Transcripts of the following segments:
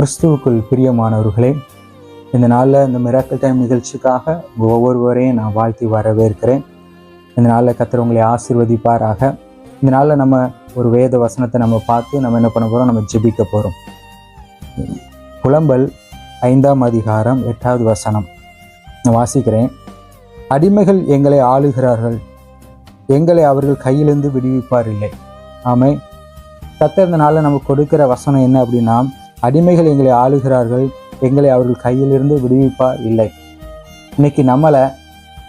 கிறிஸ்துவுக்குள் பிரியமானவர்களே இந்த நாளில் இந்த மிராக்கல் டைம் நிகழ்ச்சிக்காக ஒவ்வொருவரையும் நான் வாழ்த்தி வரவேற்கிறேன். இந்த நாளில் கர்த்தர் உங்களை ஆசீர்வதிப்பாராக. இந்த நாளில் நம்ம ஒரு வேத வசனத்தை நம்ம பார்த்து நம்ம என்ன பண்ண போகிறோம் நம்ம ஜெபிக்க போகிறோம் புலம்பல் ஐந்தாம் அதிகாரம் எட்டாவது வசனம். நான் வாசிக்கிறேன். அடிமைகள் எங்களை ஆளுகிறார்கள். எங்களை அவர்கள் கையிலிருந்து விடுவிப்பார் இல்லை. ஆமை கர்த்தர் இந்த நாளில் நமக்கு கொடுக்கிற வசனம் என்ன அப்படின்னா அடிமைகள் எங்களை ஆளுகிறார்கள். எங்களை அவர்கள் கையிலிருந்து விடுவிப்பா இல்லை. இன்னைக்கு நம்மளை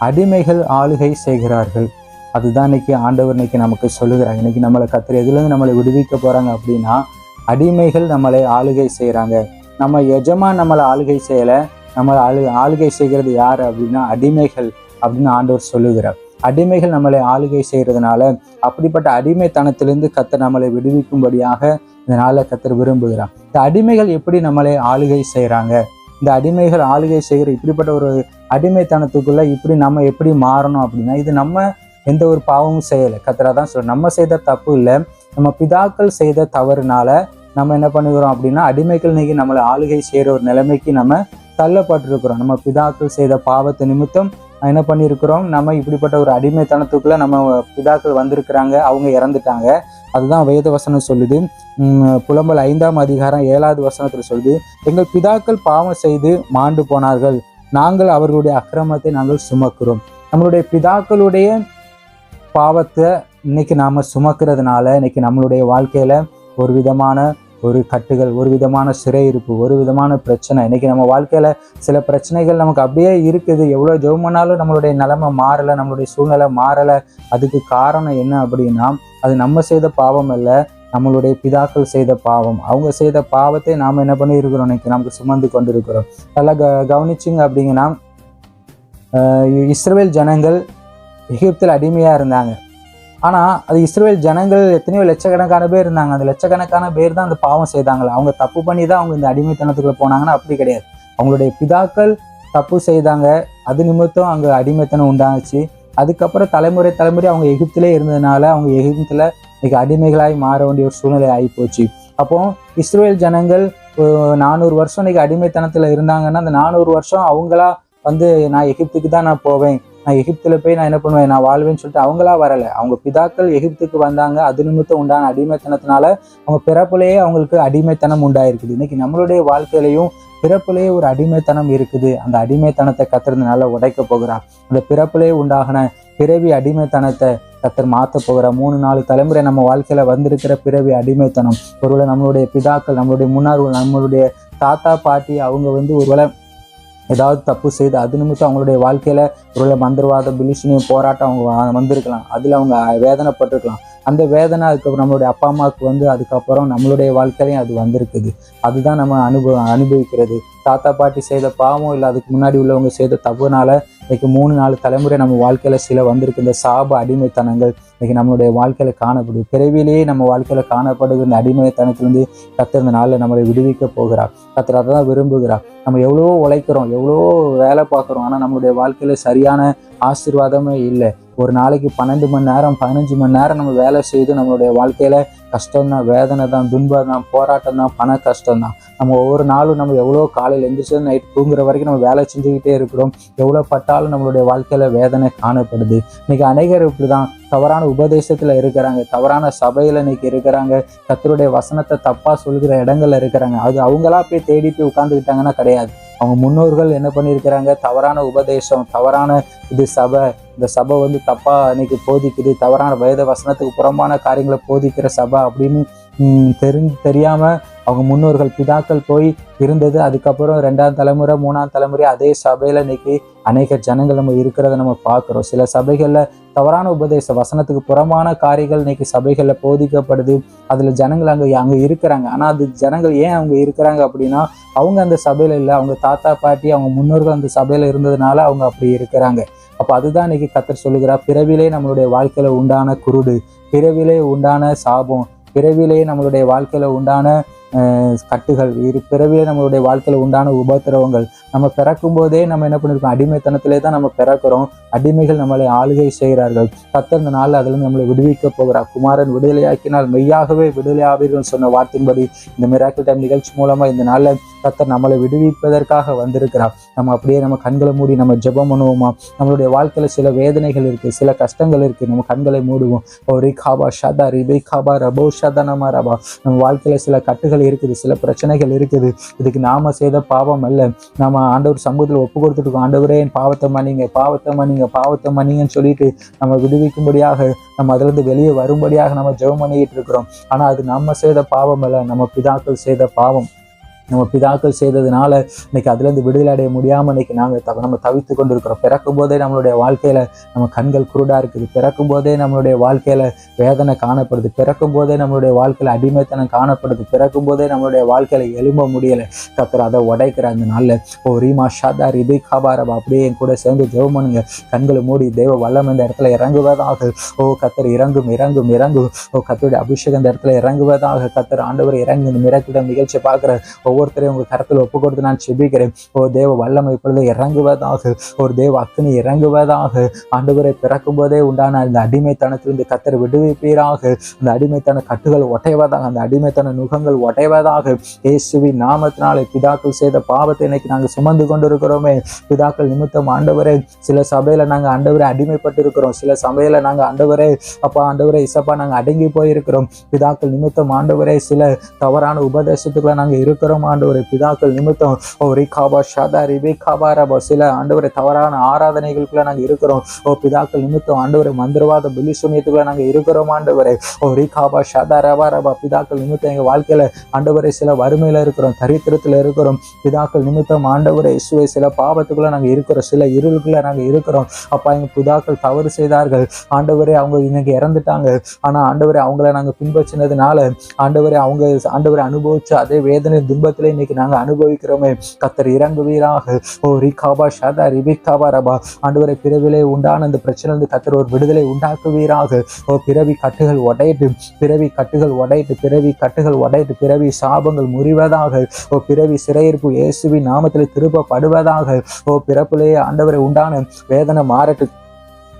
அடிமைகள் ஆளுகை செய்கிறார்கள். அதுதான் இன்னைக்கு ஆண்டவர் இன்னைக்கு நமக்கு சொல்லுகிறாங்க இன்னைக்கு நம்மளை கத்திர எதுலேருந்து நம்மளை விடுவிக்க போகிறாங்க அப்படின்னா அடிமைகள் நம்மளை ஆளுகை செய்கிறாங்க நம்ம எஜமான் நம்மளை ஆளுகை செய்யலை. நம்மளை ஆளு ஆளுகை செய்கிறது யார் அப்படின்னா அடிமைகள் அப்படின்னு ஆண்டவர் சொல்லுகிறார். அடிமைகள் நம்மளை ஆளுகை செய்கிறதுனால அப்படிப்பட்ட அடிமைத்தனத்திலிருந்து கத்தர் நம்மளை விடுவிக்கும்படியாக இந்த கத்தர் விரும்புகிறார். இந்த அடிமைகள் எப்படி நம்மளை ஆளுகை செய்கிறாங்க இந்த அடிமைகள் ஆளுகை செய்கிற இப்படிப்பட்ட ஒரு அடிமைத்தனத்துக்குள்ளே இப்படி நம்ம எப்படி மாறணும் அப்படின்னா இது நம்ம எந்த ஒரு பாவமும் செய்யலை. கத்தரா தான் சொல்றோம் நம்ம செய்த தப்பு இல்லை. நம்ம பிதாக்கள் செய்த தவறுனால நம்ம என்ன பண்ணுகிறோம் அப்படின்னா அடிமைகள் இன்னைக்கு நம்மளை ஆளுகை செய்கிற ஒரு நிலைமைக்கு நம்ம தள்ளப்பட்டிருக்கிறோம். நம்ம பிதாக்கள் செய்த பாவத்தை நிமித்தம் என்ன பண்ணியிருக்கிறோம் நம்ம இப்படிப்பட்ட ஒரு அடிமைத்தனத்துக்குள்ள நம்ம பிதாக்கள் வந்திருக்கிறாங்க அவங்க இறந்துட்டாங்க. அதுதான் வேத வசனம் சொல்லுது. புலம்பல் ஐந்தாம் அதிகாரம் ஏழாவது வசனத்தில் சொல்லுது எங்கள் பிதாக்கள் பாவம் செய்து மாண்டு போனார்கள். நாங்கள் அவர்களுடைய அக்கிரமத்தை நாங்கள் சுமக்கிறோம். நம்மளுடைய பிதாக்களுடைய பாவத்தை இன்னைக்கு நாம சுமக்கிறதுனால இன்னைக்கு நம்மளுடைய வாழ்க்கையில ஒரு விதமான ஒரு கட்டுகள் ஒரு விதமான சிறையிருப்பு ஒரு விதமான பிரச்சனை. இன்னைக்கு நம்ம வாழ்க்கையில சில பிரச்சனைகள் நமக்கு அப்படியே இருக்குது. எவ்வளோ ஜெபம் பண்ணாலும் நம்மளுடைய நிலைமை மாறலை நம்மளுடைய சூழ்நிலை மாறலை. அதுக்கு காரணம் என்ன அப்படின்னா அது நம்ம செய்த பாவம் அல்ல நம்மளுடைய பிதாக்கள் செய்த பாவம். அவங்க செய்த பாவத்தை நாம் என்ன பண்ணியிருக்கிறோம் இன்னைக்கு? நமக்கு சுமந்து கொண்டு இருக்கிறோம் நல்லா க கவனிச்சிங்க அப்படிங்கன்னா இஸ்ரேல் ஜனங்கள் எகிப்தில் அடிமையாக இருந்தாங்க. ஆனால் அது இஸ்ரேல் ஜனங்கள் எத்தனையோ லட்சக்கணக்கான பேர் இருந்தாங்க. அந்த லட்சக்கணக்கான பேர் தான் அந்த பாவம் செய்தாங்களா அவங்க தப்பு பண்ணி தான் அவங்க இந்த அடிமைத்தனத்துக்குள்ள போனாங்கன்னா அப்படி கிடையாது. அவங்களுடைய பிதாக்கள் தப்பு செய்தாங்க. அது நிமித்தம் அங்கே அடிமைத்தனம் உண்டாச்சு. அதுக்கப்புறம் தலைமுறை தலைமுறை அவங்க எகிப்திலே இருந்ததுனால அவங்க எகிப்தில் இன்னைக்கு அடிமைகளாய் மாற வேண்டிய ஒரு சூழ்நிலை ஆகி போச்சு அப்போ இஸ்ரேல் ஜனங்கள் நானூறு வருஷம் இன்னைக்கு அடிமைத்தனத்தில் இருந்தாங்கன்னா அந்த நானூறு வருஷம் அவங்களா வந்து நான் எகிப்துக்கு தான் நான் போவேன். நான் எகிப்தில் போய் நான் என்ன பண்ணுவேன்? நான் வாழ்வேன்னு சொல்லிட்டு அவங்களா வரலை. அவங்க பிதாக்கள் எகிப்துக்கு வந்தாங்க. அது நிமித்தம் உண்டான அடிமைத்தனத்தினால அவங்க பிறப்புலேயே அவங்களுக்கு அடிமைத்தனம் உண்டாயிருக்குது. இன்னைக்கு நம்மளுடைய வாழ்க்கையிலையும் பிறப்புலேயே ஒரு அடிமைத்தனம் இருக்குது. அந்த அடிமைத்தனத்தை கத்துறதுனால உடைக்க போகிறார். அந்த பிறப்புலேயே உண்டாகின பிறவி அடிமைத்தனத்தை கத்தர் மாற்ற போகிற மூணு நாலு தலைமுறை நம்ம வாழ்க்கையில வந்திருக்கிற பிறவி அடிமைத்தனம். ஒருவேளை நம்மளுடைய பிதாக்கள் நம்மளுடைய முன்னார்கள் நம்மளுடைய தாத்தா பாட்டி அவங்க வந்து ஒருவேளை ஏதாவது தப்பு செய்து அது நிமித்தம் அவங்களுடைய வாழ்க்கையில ஒரு மந்திரவாத பிலிஷனையும் போராட்டம் அவங்க வந்திருக்கலாம். அதில் அவங்க வேதனைப்பட்டிருக்கலாம். அந்த வேதனை அதுக்கப்புறம் நம்மளுடைய அப்பா அம்மாவுக்கு வந்து அதுக்கப்புறம் நம்மளுடைய வாழ்க்கையிலையும் அது வந்திருக்குது. அதுதான் நம்ம அனுபவ அனுபவிக்கிறது. தாத்தா பாட்டி செய்த பாவம் இல்லை அதுக்கு முன்னாடி உள்ளவங்க செய்த தப்புனால இன்னைக்கு மூணு நாலு தலைமுறை நம்ம வாழ்க்கையில சில வந்திருக்கு. இந்த சாப அடிமைத்தனங்கள் இன்னைக்கு நம்மளுடைய வாழ்க்கையில காணப்படுது. பிறவிலேயே நம்ம வாழ்க்கையில காணப்படுகிற இந்த அடிமைத்தனத்திலிருந்து கத்தர் இந்த நாளில் நம்மளை விடுவிக்க போகிறார். கத்தர் அதை தான் விரும்புகிறார். நம்ம எவ்வளோ உழைக்கிறோம் எவ்வளோ வேலை பார்க்குறோம். ஆனால் நம்மளுடைய வாழ்க்கையில சரியான ஆசீர்வாதமே இல்லை. ஒரு நாளைக்கு பன்னெண்டு மணி நேரம் பதினஞ்சு மணி நேரம் நம்ம வேலை செய்து நம்மளுடைய வாழ்க்கையில கஷ்டம் தான் வேதனை தான் துன்பம் தான் போராட்டம் தான் பண கஷ்டம் தான் நம்ம ஒவ்வொரு நாளும் நம்ம எவ்வளோ காலையில் எழுந்திரிச்சு நைட் தூங்குற வரைக்கும் நம்ம வேலை செஞ்சுக்கிட்டே இருக்கிறோம். எவ்வளோ பட்டாலும் நம்மளுடைய வாழ்க்கையில வேதனை காணப்படுது. இன்னைக்கு அநேகர் இப்படிதான். தவறான உபதேசத்துல இருக்கிறாங்க. தவறான சபையில இன்னைக்கு இருக்கிறாங்க. கத்தருடைய வசனத்தை தப்பா சொல்கிற இடங்கள்ல இருக்கிறாங்க. அது அவங்களா போய் தேடி போய் உட்காந்துக்கிட்டாங்கன்னா கிடையாது. அவங்க முன்னோர்கள் என்ன பண்ணியிருக்கிறாங்க? தவறான உபதேசம் தவறான இது சபை இந்த சபை வந்து தப்பா இன்னைக்கு போதிக்குது தவறான வேத வசனத்துக்கு புறம்பான காரியங்களை போதிக்கிற சபை அப்படின்னு தெரி தெரியாமல் தெரியாம அவங்க முன்னோர்கள் பிதாக்கள் போய் இருந்தது. அதுக்கப்புறம் ரெண்டாம் தலைமுறை மூணாம் தலைமுறை அதே சபையில இன்னைக்கு அநேக ஜனங்கள் நம்ம இருக்கிறத நம்ம பார்க்குறோம். சில சபைகள்ல தவறான உபதேச வசனத்துக்கு புறம்பான காரியங்கள் இன்னைக்கு சபைகள்ல போதிக்கப்படுது. அதுல ஜனங்கள் அங்க அங்க இருக்கிறாங்க. ஆனா அது ஜனங்கள் ஏன் அவங்க இருக்கிறாங்க அப்படின்னா அவங்க அந்த சபையில இல்லை. அவங்க தாத்தா பாட்டி அவங்க முன்னோர்கள் அந்த சபையில இருந்ததுனால அவங்க அப்படி இருக்கிறாங்க. அப்ப அதுதான் இன்னைக்கு கத்தர் சொல்லுகிறார். பிறவிலே நம்மளுடைய வாழ்க்கையில உண்டான குருடு பிறவிலே உண்டான சாபம் பிறவிலே நம்மளுடைய வாழ்க்கையில உண்டான அஹ், கட்டுகள் இரு பிறவிலே நம்மளுடைய வாழ்க்கையில உண்டான உபத்திரவங்கள் நம்ம பிறக்கும் போதே நம்ம என்ன பண்ணிருக்கோம்? அடிமைத்தனத்திலே தான் நம்ம பிறக்கிறோம். அடிமைகள் நம்மளை ஆளுகை செய்கிறார்கள். கத்தர் நாள் நாளில் அதில் நம்மளை விடுவிக்க போகிறார். குமாரன் விடுதலையாக்கினால் மெய்யாகவே விடுதலையாவீர்கள் சொன்ன வார்த்தையின்படி இந்த மிராக்கிள் டைம் நிகழ்ச்சி மூலமா இந்த நாளில் கத்தர் நம்மளை விடுவிப்பதற்காக வந்திருக்கிறார். நம்ம அப்படியே நம்ம கண்களை மூடி நம்ம ஜெபம் பண்ணுவோமா? நம்மளுடைய வாழ்க்கையில சில வேதனைகள் இருக்கு சில கஷ்டங்கள் இருக்கு. நம்ம கண்களை மூடுவோம். ஓ ரிகாபா ஷதா ரிபை காபா ரபோ ஷதனமா ரபா. நம்ம வாழ்க்கையில சில கட்டுகள் இருக்குது சில பிரச்சனைகள் இருக்குது. இதுக்கு நாம செய்த பாவம் அல்ல. நம்ம ஆண்டவர் சமூகத்தில் ஒப்பு கொடுத்துருக்கோம் ஆண்டவரே என் பாவத்தை மன்னிங்க பாவத்தை மன்னிங்க பாவத்தை மன்னிங்கன்னு சொல்லிட்டு நம்ம விடுவிக்கும்படியாக நம்ம அதுலேருந்து வெளியே வரும்படியாக நம்ம ஜெபம் பண்ணிக்கிட்டு இருக்கிறோம். ஆனால் அது நம்ம செய்த பாவம் அல்ல நம்ம பிதாக்கள் செய்த பாவம். நம்ம பிதாக்கள் செய்ததுனால இன்னைக்கு அதுலேருந்து விடுதலை அடைய முடியாமல் இன்னைக்கு நாங்கள் தவ நம்ம தவித்து கொண்டு இருக்கிறோம் பிறக்கும் போதே நம்மளுடைய வாழ்க்கையில நம்ம கண்கள் குருடா இருக்குது. பிறக்கும் போதே நம்மளுடைய வாழ்க்கையில வேதனை காணப்படுது. பிறக்கும் போதே நம்மளுடைய வாழ்க்கையில அடிமைத்தனம் காணப்படுது. பிறக்கும் போதே நம்மளுடைய வாழ்க்கையில எழும்ப முடியல. கத்தர் அதை உடைக்கிற அந்த நாள்ல. ஓ ரீமா ஷாதா ரிபி காபாரபா அப்படியே என் கூட சேர்ந்து ஜெபம் பண்ணுங்க. கண்களை மூடி தெய்வ வல்லம் இந்த இடத்துல இறங்குவதாக. ஓ கத்தர் இறங்கும் இறங்கும் இறங்கும். ஓ கத்தருடைய அபிஷேகம் இந்த இடத்துல இறங்குவதாக. கத்தர் ஆண்டவர் இறங்கு மிரக்கிடம் நிகழ்ச்சி பார்க்குற ஒவ்வொருத்தரையும் உங்க கரத்தில் ஒப்பு கொடுத்து நான் செபிக்கிறேன். ஓ தேவ வல்லமை இப்பொழுது இறங்குவதாக ஒரு தேவ அக்னி இறங்குவதாக ஆண்டவரை பிறக்கும் போதே உண்டான அந்த அடிமைத்தனத்திலிருந்து கத்தர் விடுவிப்பீராக. அந்த அடிமைத்தன கட்டுகள் ஒட்டைவதாக அந்த அடிமைத்தன நுகங்கள் ஒட்டைவதாக இயேசுவி நாமத்தினாலே பிதாக்கள் செய்த பாவத்தை இன்னைக்கு நாங்கள் சுமந்து கொண்டிருக்கிறோமே. பிதாக்கள் நிமித்தம் ஆண்டவரே சில சபையில நாங்கள் ஆண்டவரை அடிமைப்பட்டு இருக்கிறோம் சில சபையில நாங்கள் ஆண்டவரே அப்பா ஆண்டவரே இசப்பா நாங்கள் அடங்கி போயிருக்கிறோம். பிதாக்கள் நிமித்தம் ஆண்டவரே சில தவறான உபதேசத்துக்குள்ள நாங்கள் இருக்கிறோம் ஆண்டவரை பிதாக்கள் நிமித்தம் ஓ ரிகாபா ஷாதா ரிபே காபா ரபா சில ஆண்டவரை தவறான ஆராதனைகளுக்குள்ள நாங்கள் இருக்கிறோம். ஓ பிதாக்கள் நிமித்தம் ஆண்டவரை மந்திரவாத பில்லி சுனியத்துக்குள்ள நாங்கள் இருக்கிறோம் ஆண்டவரை. ஓ ரிகாபா ஷாதா ரபா ரபா பிதாக்கள் நிமித்தம் எங்கள் வாழ்க்கையில ஆண்டவரை சில வறுமையில இருக்கிறோம் தரித்திரத்துல இருக்கிறோம். பிதாக்கள் நிமித்தம் ஆண்டவரை இசுவை சில பாவத்துக்குள்ள நாங்கள் இருக்கிறோம் சில இருளுக்குள்ள நாங்கள் இருக்கிறோம். அப்பா எங்க பிதாக்கள் தவறு செய்தார்கள். ஆண்டவரே அவங்க இன்னைக்கு இறந்துட்டாங்க. ஆனா ஆண்டவரை அவங்கள நாங்க பின்பற்றினதுனால ஆண்டவரை அவங்க ஆண்டவரை அனுபவிச்சு அதே வேதனை துன்பத்திலே இன்னைக்கு நாங்க அனுபவிக்கிறோமே. கத்தர் இறங்குவீராக. ஓ ரிகாபா ஷாதா ரிபிகாபா ரபா. ஆண்டவரை பிறவிலே உண்டான அந்த பிரச்சனை கத்தர் ஒரு விடுதலை உண்டாக்குவீராக. ஓ பிறவி கட்டுகள் உடையிட்டு பிறவி கட்டுகள் உடைத்து பிறவி கட்டுகள் உடைத்து பிறவி சாபங்கள் முறிவதாக. ஓ பிறவி சிறையிருப்பு இயேசுவின் நாமத்தில் திருப்பப்படுவதாக. ஓ பிறப்பிலே ஆண்டவரை உண்டான வேதனை மாறட்டு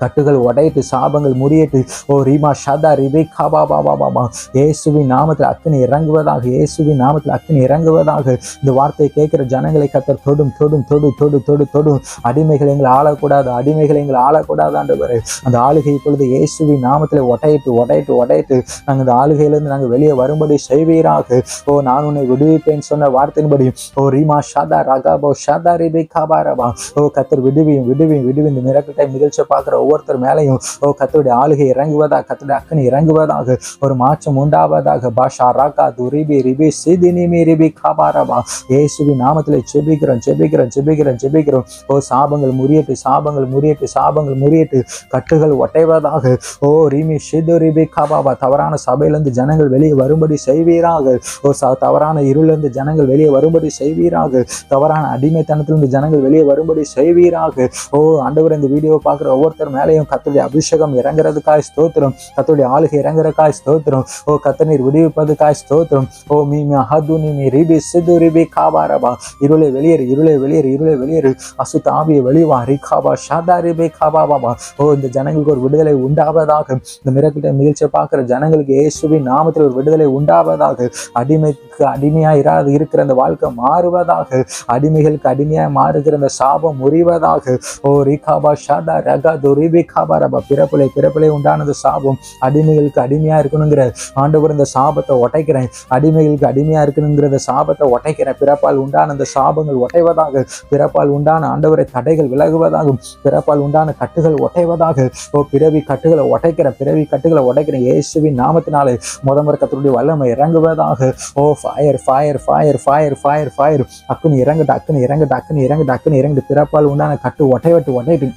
கட்டுகள் உடையிட்டு சாபங்கள் முறியிட்டு ஓ ரீமா ஷதா ரிபே காபா பாபா பாபா இயேசுவின் நாமத்தில் அக்கினி இறங்குவதாக இயேசுவின் நாமத்தில் அக்கினி இறங்குவதாக. இந்த வார்த்தையை கேட்கிற ஜனங்களை கத்தர் தொடும் தொடும் தொடு தொடு தொடு தொடும் அடிமைகள் எங்களை ஆளக்கூடாது அடிமைகள் எங்களை ஆளக்கூடாது ஆண்டவர். அந்த ஆளுகை இப்பொழுது இயேசுவின் நாமத்தில் உடையிட்டு உடையிட்டு உடையிட்டு நாங்கள் இந்த ஆளுகையிலிருந்து நாங்கள் வெளியே வரும்படி செய்வீராக. ஓ நான் உன்னை விடுவிப்பேன் சொன்ன வார்த்தையின்படி. ஓ ரீமா ஷாதா ரகாபோ ஷாதா ரிபே காபாரபா ஓ கத்தர் விடுவியும் விடுவியும் விடுவி இந்த மிரக்கட்டை டைம் நிகழ்ச்சியை பார்க்குற ஒவ்வொருத்தர் மேலையும் ஓ கத்துடைய ஆளுகை இறங்குவதாக கத்துடைய அக்கனி இறங்குவதாக ஒரு மாற்றம் உண்டாவதாக பாஷா ராகா துரிபி ரிபி சிதினிமி ரிபி காபாரபா. ஏசுபி நாமத்தில் செபிக்கிறோம் செபிக்கிறோம் செபிக்கிறோம் செபிக்கிறோம் ஓ சாபங்கள் முறியட்டு சாபங்கள் முறியட்டு சாபங்கள் முறியட்டு கட்டுகள் ஒட்டைவதாக ஓ ரிமி ஷிது ரிபி காபாபா. தவறான சபையிலிருந்து ஜனங்கள் வெளியே வரும்படி செய்வீராக. ஓ ச தவறான இருளிலிருந்து ஜனங்கள் வெளியே வரும்படி செய்வீராக. தவறான அடிமைத்தனத்திலிருந்து ஜனங்கள் வெளியே வரும்படி செய்வீராக. ஓ ஆண்டவர் இந்த வீடியோ பார்க்குற ஒவ்வொருத்தர் மேலேயும் கத்துடைய அபிஷேகம் இறங்குறதுக்காய் ஸ்தோத்திரம். கத்துடைய ஆளுகை இறங்குறதுக்காய் ஸ்தோத்திரம். ஓ கத்தநீர் விடுவிப்பதுக்காய் ஸ்தோத்திரம். ஓ மீ ஹது நீ மீ ரிபி சிது ரிபி காபாரபா இருளை வெளியேறு இருளை வெளியேறு இருளை வெளியேறு. அசுத்த ஆவியை வெளிவா ரிகாபா ஷாதா ரிபி காபாபாபா ஓ இந்த ஜனங்களுக்கு ஒரு விடுதலை உண்டாவதாக. இந்த மிரக்கிட்ட நிகழ்ச்சியை பார்க்குற ஜனங்களுக்கு இயேசுவின் நாமத்தில் ஒரு விடுதலை உண்டாவதாக. அடிமைக்கு அடிமையா இராது இருக்கிற அந்த வாழ்க்கை மாறுவதாக. அடிமைகளுக்கு அடிமையா மாறுகிற அந்த சாபம் முறிவதாக. ஓ ரிகாபா ஷாதா ரகா துரி காபா ரபா பிறப்பிலை பிறப்பிலை உண்டானது சாபம். அடிமைகளுக்கு அடிமையா இருக்கணுங்கிற ஆண்டவர் இந்த சாபத்தை உடைக்கிறேன் அடிமைகளுக்கு அடிமையா இருக்கணுங்கிற சாபத்தை உடைக்கிறேன் பிறப்பால் உண்டான அந்த சாபங்கள் உடைவதாக பிறப்பால் உண்டான ஆண்டவரை தடைகள் விலகுவதாகும் பிறப்பால் உண்டான கட்டுகள் உடைவதாக ஓ பிறவி கட்டுகளை உடைக்கிற பிறவி கட்டுகளை உடைக்கிற இயேசுவின் நாமத்தினாலே முதமர் கத்தருடைய வல்லமை இறங்குவதாக. ஓ fire fire fire fire fire fire அக்குன்னு இறங்கு டக்குன்னு இறங்கு டக்குன்னு இறங்கு டக்குன்னு இறங்குட்டு பிறப்பால் உண்டான கட்டு ஒட்டைவட்டு ஒட்டைட்டு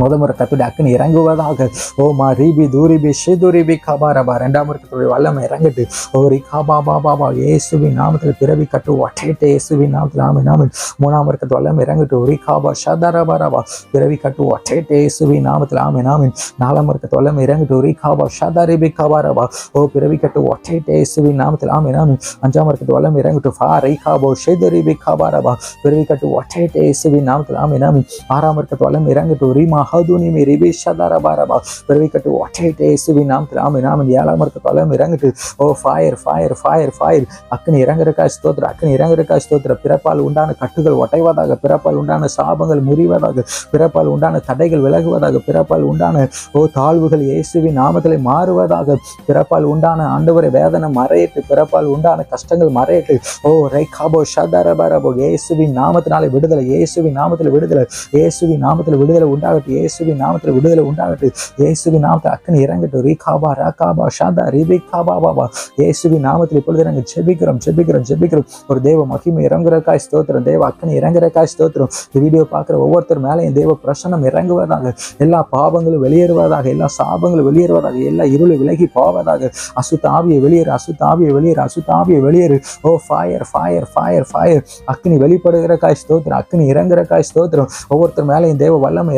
முத முறை கத்துடைய இறங்குவதாக. ஓ மா ரீபி தூரிபி ஷிதுரிபி கபாரபா. ரெண்டாம் கத்துடைய வல்லம் இறங்கிட்டு ஓ ரி காபா பாபா ஏசுவி நாமத்தில் பிறவி கட்டு ஒட்டேட்டே ஏசுவி நாமத்தில் ஆமி நாமன் மூணாம் கத்து வல்லம் இறங்கிட்டு ஒரு காபா ஷதரபரபா. பிறவி கட்டு ஒட்டேட்டே ஏசுவி நாமத்தில் ஆமி நாமன் நாலாம் கத்து வல்லம் இறங்கிட்டு ஒரு காபா ஷதரிபி கபாரபா. ஓ பிறவி கட்டு ஒட்டேட்டே ஏசுவி நாமத்தில் ஆமி நாமன் அஞ்சாம் கத்து வல்லம் இறங்கிட்டு ஃபா ரை காபோ ஷெதரிபி கபாரபா. பிறவி கட்டு ஒட்டேட்டே ஏசுவி நாமத்தில் ஆமி நாமன் ஆறாம் கத்து வல்லம் இறங்கிட்டு ரீமா ஹதுனி மே ரிபி பாரபா. பிறவி கட்டு ஒட்டேட்டே இயேசுவின் நாம் ஆமை நாமன் ஏழாம் இருக்க வல்லமை இறங்கட்டு oh fire fire fire fire அக்னி இறங்குறக்கா ஸ்தோத்திர அக்னி இறங்குறக்கா ஸ்தோத்திர பிறப்பால் உண்டான கட்டுகள் ஒட்டைவதாக பிறப்பால் உண்டான சாபங்கள் முறிவதாக பிறப்பால் உண்டான தடைகள் விலகுவதாக பிறப்பால் உண்டான ஓ தாழ்வுகள் இயேசுவின் நாமத்திலே மாறுவதாக பிறப்பால் உண்டான ஆண்டவரை வேதனை மறையிட்டு பிறப்பால் உண்டான கஷ்டங்கள் மறையிட்டு ஓ ரை காபோ ஷதரபரபோ இயேசுவின் நாமத்தினாலே விடுதலை இயேசுவின் நாமத்தில் விடுதலை இயேசுவின் நாமத்தில் விடுதலை உண்டாகட்டும். இயேசுவின் நாமத்தில் விடுதலை உண்டாகட்டும். இயேசுவின் நாமத்தில் அக்கனி இறங்கட்டும். ரீகாபா ராகாபா ஷாதா ரிபி காபா பாபா இயேசுவின் நாமத்தில் இப்பொழுது நாங்கள் ஜெபிக்கிறோம் ஜெபிக்கிறோம் ஜெபிக்கிறோம். ஒரு தேவ மகிமை இறங்குறக்காய் ஸ்தோத்திரம். தேவ அக்கனி இறங்குறக்காய் ஸ்தோத்திரம். இந்த வீடியோ பார்க்குற ஒவ்வொருத்தர் மேலேயும் தேவ பிரசனம் இறங்குவதாக எல்லா பாவங்களும் வெளியேறுவதாக எல்லா சாபங்களும் வெளியேறுவதாக எல்லா இருளும் விலகி போவதாக. அசுத்த ஆவியை வெளியேறு அசுத்த ஆவியை வெளியேறு அசுத்த ஆவியை வெளியேறு. Oh fire fire fire fire அக்னி வெளிப்படுகிறக்காய் ஸ்தோத்திரம். அக்னி இறங்குறக்காய் ஸ்தோத்திரம். ஒவ்வொருத்தர் மேலேயும் தேவ வல்லமை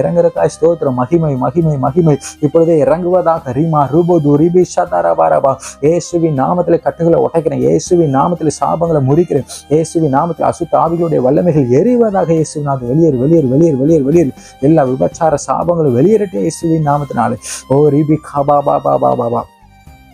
இறங்குறக்காய் ஸ்தோத்திரம். மகிமை மகிமை மகிமை. இப்பொழுதே இறங்குவதாக ரீமா ரூபோது ரிபி சதாரபாரபா இயேசுவின் நாமத்தில் கட்டுகளை உடைக்கிறேன். இயேசுவின் நாமத்தில் சாபங்களை முறிக்கிறேன். இயேசுவின் நாமத்தில் அசுத்த ஆவிகளுடைய வல்லமைகள் எறிவதாக இயேசுவின் நாமத்தில் வெளியேறு வெளியேறு வெளியேறு வெளியேறு வெளியேறு. எல்லா விபச்சார சாபங்களும் வெளியேறட்டே இயேசுவின் நாமத்தினாலே. ஓ ரிபி காபா பாபா பாபா பா.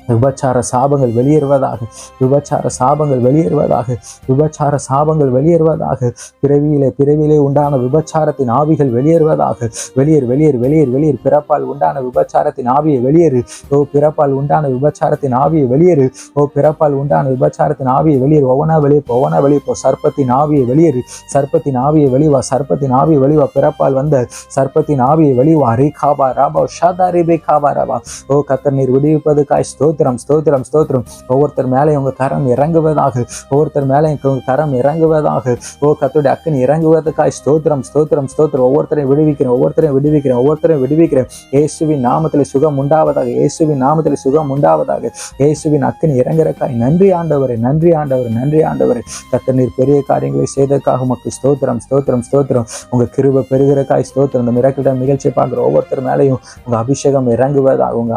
விபச்சார சாபங்கள் வெளியேறுவதாக விபச்சார சாபங்கள் வெளியேறுவதாக விபச்சார சாபங்கள் வெளியேறுவதாக பிறவியிலே பிறவியிலே உண்டான விபச்சாரத்தின் ஆவிகள் வெளியேறுவதாக வெளியேறு வெளியேறு வெளியேறு வெளியேறு. பிறப்பால் உண்டான விபச்சாரத்தின் ஆவியை வெளியேறு. ஓ பிறப்பால் உண்டான விபச்சாரத்தின் ஆவியை வெளியேறு. ஓ பிறப்பால் உண்டான விபச்சாரத்தின் ஆவியை வெளியேறு. ஒவ்வொன்றா வெளியே போ ஒவ்வொன்றா வெளியே போ சர்ப்பத்தின் ஆவியை வெளியேறு. சர்ப்பத்தின் ஆவியை வெளிவா சர்ப்பத்தின் ஆவியை வெளிவா பிறப்பால் வந்த சர்ப்பத்தின் ஆவியை வெளிவா ரீ காபா ராபா ஷாதா ரிபே. காபா ராபா ஓ கத்தர் நீர் விடுவிப்பதுக்காய் ஸ்தோத்திரம் ஸ்தோத்திரம் ஸ்தோத்திரம். ஒவ்வொருத்தர் மேலே உங்க கரம் இறங்குவதாக ஒவ்வொருத்தர் மேலே உங்க கரம் இறங்குவதாக. ஓ கத்துடைய அக்கன் இறங்குவதற்காய் ஸ்தோத்திரம் ஸ்தோத்திரம் ஸ்தோத்திரம். ஒவ்வொருத்தரையும் விடுவிக்கிறேன் ஒவ்வொருத்தரையும் விடுவிக்கிறேன் ஒவ்வொருத்தரையும் விடுவிக்கிறேன். இயேசுவின் நாமத்தில் சுகம் உண்டாவதாக இயேசுவின் நாமத்தில் சுகம் உண்டாவதாக. இயேசுவின் அக்கன் இறங்குறக்காய் நன்றி ஆண்டவரே நன்றி ஆண்டவர் நன்றி ஆண்டவர். கத்த நீர் பெரிய காரியங்களை செய்ததற்காக உமக்கு ஸ்தோத்திரம் ஸ்தோத்திரம் ஸ்தோத்திரம். உங்க கிருப பெருகிறக்காய் ஸ்தோத்திரம். இந்த மிரக்கிட்ட நிகழ்ச்சியை பார்க்குற ஒவ்வொருத்தர் மேலேயும் உங்க அபிஷேகம் இறங்குவதாக உங்க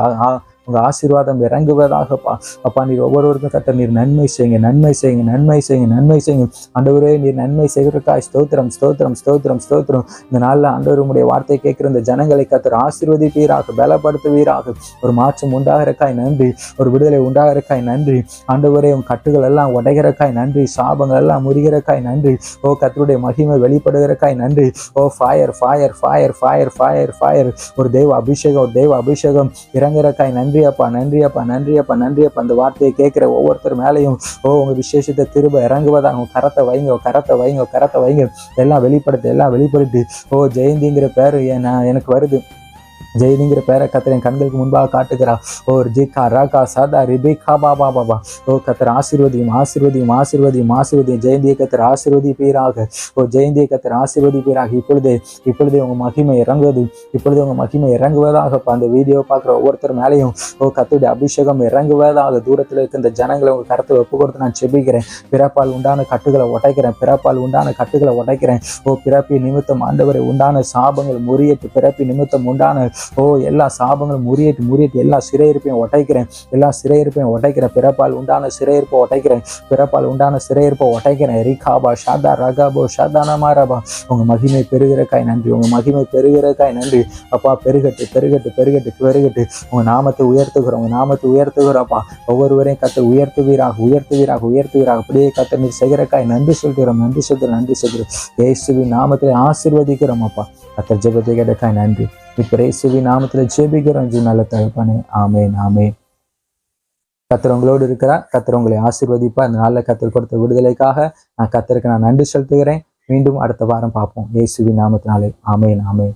உங்கள் ஆசீர்வாதம் இறங்குவதாகப்பா அப்பா நீர் ஒவ்வொருவருக்கும் கத்த நீர் நன்மை செய்யுங்க நன்மை செய்யுங்க நன்மை செய்யுங்க நன்மை செய்யுங்க. ஆண்டவரே நீர் நன்மை செய்கிறக்காய் ஸ்தோத்திரம் ஸ்தோத்திரம் ஸ்தோத்திரம் ஸ்தோத்திரம். இந்த நாளில் ஆண்டவர் வார்த்தையை வார்த்தை கேட்கிற இந்த ஜனங்களை கத்தர் ஆசீர்வதிப்பீராக பலப்படுத்துவீராக. ஒரு மாற்றம் உண்டாகிறக்காய் நன்றி ஒரு விடுதலை உண்டாகிறக்காய் நன்றி. ஆண்டவரே உன் கட்டுகள் எல்லாம் உடைகிறக்காய் நன்றி சாபங்கள் எல்லாம் முறிகிறக்காய் நன்றி. ஓ கத்தருடைய மகிமை வெளிப்படுகிறக்காய் நன்றி. ஓ fire fire fire fire fire fire ஒரு தெய்வ அபிஷேகம் ஒரு தெய்வ அபிஷேகம் இறங்குறக்காய் நன்றி. அப்பா நன்றி அப்பா நன்றி அப்பா நன்றி அப்பா அந்த வார்த்தையை கேட்கிற ஒவ்வொருத்தர் மேலேயும் ஓ உங்க விசேஷத்தை திரும்ப இறங்குவதாக உங்க கரத்தை வைங்க கரத்தை வைங்க கரத்தை வைங்க. எல்லாம் வெளிப்படுத்து எல்லாம் வெளிப்படுத்து ஓ ஜெயந்திங்கிற பேரு என் நான் எனக்கு வருது. ஜெயதிங்கிற பேரை கத்திர என் கண்களுக்கு முன்பாக காட்டுகிறா ஓ ஜிகா ராகா சாதா ரிபிகா பாபா பாபா ஓ கத்தர் ஆசீர்வதியும் ஆசீர்வதியும் ஆசீர்வதியும் ஆசீர்வதியும். ஜெயந்தியை கத்திர ஆசீர்வதி பீராக ஓ ஜெயந்தியை கத்தர் ஆசீர்வதி பீராக இப்பொழுதே இப்பொழுதே உங்க மகிமை இறங்குவது இப்பொழுது உங்க மகிமை இறங்குவதாக அந்த வீடியோ பார்க்குற ஒவ்வொருத்தர் மேலேயும் ஓ கத்துடைய அபிஷேகம் இறங்குவதாக தூரத்தில் இருக்க இந்த ஜனங்களை உங்க கருத்தை ஒப்பு கொடுத்து நான் செபிக்கிறேன். பிறப்பால் உண்டான கட்டுகளை உடைக்கிறேன் பிறப்பால் உண்டான கட்டுகளை உடைக்கிறேன். ஓ பிறப்பி நிமித்தம் ஆண்டவரை உண்டான சாபங்கள் முறியட்டு பிறப்பி நிமித்தம் உண்டான ஓ எல்லா சாபங்களும் முறியட்டு முறியட்டு எல்லா சிறையிருப்பையும் உடைக்கிறேன் எல்லா சிறையிருப்பையும் உடைக்கிறேன் பிறப்பால் உண்டான சிறையிருப்பை உடைக்கிறேன் பிறப்பால் உண்டான சிறையிருப்பை உடைக்கிறேன் ரிகாபா ஷாதா ரகாபோ ஷாதானமா ரபா உங்க மகிமை பெருகிறக்காய் நன்றி. உங்க மகிமை பெருகிறக்காய் நன்றி. அப்பா பெருகட்டு பெருகட்டு பெருகட்டு பெருகட்டு. உங்க நாமத்தை உயர்த்துகிறோம். உங்க நாமத்தை உயர்த்துகிறோம்ப்பா ஒவ்வொருவரையும் கத்த உயர்த்துவீராக உயர்த்துவீராக உயர்த்துவீராக. அப்படியே கத்த நீர் செய்கிறக்காய் நன்றி சொல்கிறோம் நன்றி சொல்கிறோம் நன்றி சொல்கிறோம் இயேசுவின் நாமத்தில் ஆசீர்வதிக்கிறோம் அப்பா. கத்த ஜெபத்தை கேட்டக்காய் நன்றி. இப்ப இயேசுவின் நாமத்தில் ஜெபிக்கிறோம். நல்ல தகப்பானே ஆமேன் ஆமேன். கத்திரவங்களோடு உங்களோடு இருக்கிறார். கத்தர் உங்களை ஆசீர்வதிப்பா இந்த நாளில் கத்தர் கொடுத்த விடுதலைக்காக நான் கத்தருக்கு நான் நன்றி செலுத்துகிறேன். மீண்டும் அடுத்த வாரம் பார்ப்போம். இயேசுவின் நாமத்தினாலே ஆமேன் ஆமேன்.